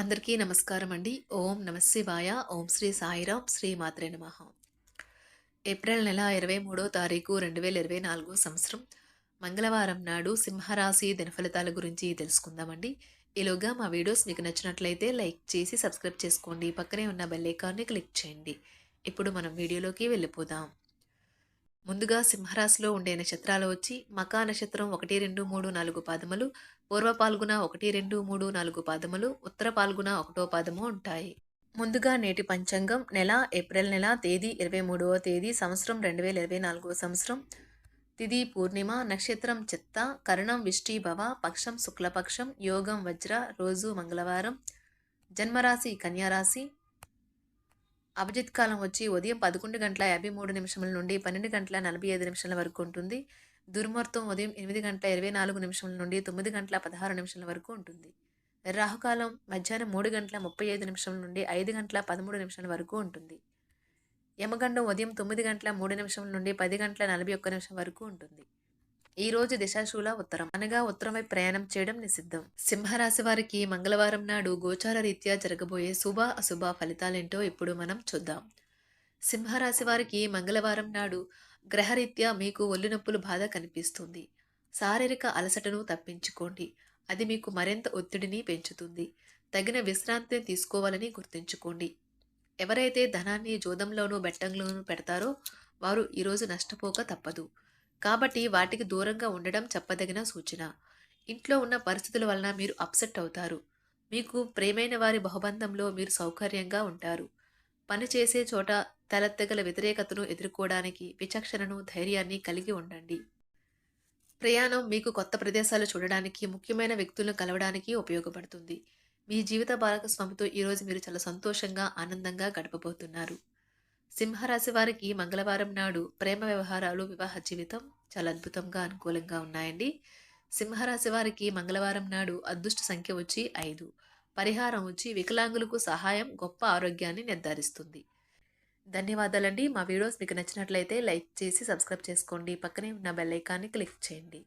అందరికీ నమస్కారం అండి. ఓం నమశివాయ ఓం శ్రీ సాయిరామ్ శ్రీ మాత్రే నమ. ఏప్రిల్ నెల ఇరవై మూడో తారీఖు రెండు వేల ఇరవై నాలుగో సంవత్సరం. మంగళవారం నాడు సింహరాశి దినఫలితాల గురించి తెలుసుకుందామండి. ఈలోగా మా వీడియోస్ మీకు నచ్చినట్లయితే లైక్ చేసి సబ్స్క్రైబ్ చేసుకోండి. పక్కనే ఉన్న బెల్ ఐకాన్ని క్లిక్ చేయండి. ఇప్పుడు మనం వీడియోలోకి వెళ్ళిపోదాం. ముందుగా సింహరాశిలో ఉండే నక్షత్రాలు వచ్చి మకా నక్షత్రం ఒకటి రెండు మూడు నాలుగు పాదములు పూర్వ పాల్గొన ఒకటి రెండు మూడు నాలుగు పాదములు ఉత్తర పాల్గొన ఒకటో పాదము ఉంటాయి. ముందుగా నేటి పంచాంగం నెల ఏప్రిల్ నెల తేదీ ఇరవై మూడవ తేదీ సంవత్సరం రెండు వేల ఇరవై నాలుగో సంవత్సరం. తిది పూర్ణిమ నక్షత్రం చిత్త కరణం విష్టి భవ పక్షం శుక్లపక్షం యోగం వజ్ర రోజు మంగళవారం. జన్మరాశి కన్యారాశి అభిజిత్ కాలం వచ్చి ఉదయం పదకొండు గంటల యాభై మూడు నిమిషముల నుండి పన్నెండు గంటల నలభై ఐదు నిమిషాల వరకు ఉంటుంది. దుర్ముహూర్తం ఉదయం ఎనిమిది గంటల ఇరవై నాలుగు నిమిషముల నుండి తొమ్మిది గంటల పదహారు నిమిషాల వరకు ఉంటుంది. రాహుకాలం మధ్యాహ్నం మూడు గంటల ముప్పై ఐదు నిమిషాల నుండి ఐదు గంటల పదమూడు నిమిషాల వరకు ఉంటుంది. యమగండం ఉదయం తొమ్మిది గంటల మూడు నిమిషం నుండి పది గంటల నలభై ఒక్క నిమిషం వరకు ఉంటుంది. ఈ రోజు దిశాశూల ఉత్తరం. అనగా ఉత్తరమై ప్రయాణం చేయడం నిషిద్ధం. సింహరాశి వారికి మంగళవారం నాడు గోచార రీత్యా జరగబోయే శుభ అశుభ ఫలితాలేంటో ఇప్పుడు మనం చూద్దాం. సింహరాశి వారికి మంగళవారం నాడు గ్రహరీత్యా మీకు ఒళ్ళు నొప్పులు బాధ కనిపిస్తుంది. శారీరక అలసటను తప్పించుకోండి. అది మీకు మరింత ఒత్తిడిని పెంచుతుంది. తగిన విశ్రాంతిని తీసుకోవాలని గుర్తుంచుకోండి. ఎవరైతే ధనాన్ని జోదంలోనూ బెట్టంలోనూ పెడతారో వారు ఈరోజు నష్టపోక తప్పదు. కాబట్టి వాటికి దూరంగా ఉండడం చెప్పదగిన సూచన. ఇంట్లో ఉన్న పరిస్థితుల వలన మీరు అప్సెట్ అవుతారు. మీకు ప్రేమైన వారి బహుబంధంలో మీరు సౌకర్యంగా ఉంటారు. పని చేసే చోట తలెత్తగల వ్యతిరేకతను ఎదుర్కోవడానికి విచక్షణను ధైర్యాన్ని కలిగి ఉండండి. ప్రయాణం మీకు కొత్త ప్రదేశాలు చూడడానికి ముఖ్యమైన వ్యక్తులను కలవడానికి ఉపయోగపడుతుంది. మీ జీవిత భాగస్వామితో ఈరోజు మీరు చాలా సంతోషంగా ఆనందంగా గడపబోతున్నారు. సింహరాశి వారికి మంగళవారం నాడు ప్రేమ వ్యవహారాలు వివాహ జీవితం చాలా అద్భుతంగా అనుకూలంగా ఉన్నాయండి. సింహరాశి వారికి మంగళవారం నాడు అదృష్ట సంఖ్య వచ్చి ఐదు. పరిహారం వచ్చి వికలాంగులకు సహాయం గొప్ప ఆరోగ్యాన్ని నిర్ధారిస్తుంది. ధన్యవాదాలండి. మా వీడియోస్ మీకు నచ్చినట్లయితే లైక్ చేసి సబ్స్క్రైబ్ చేసుకోండి. పక్కనే ఉన్న బెల్ ఐకాన్ని క్లిక్ చేయండి.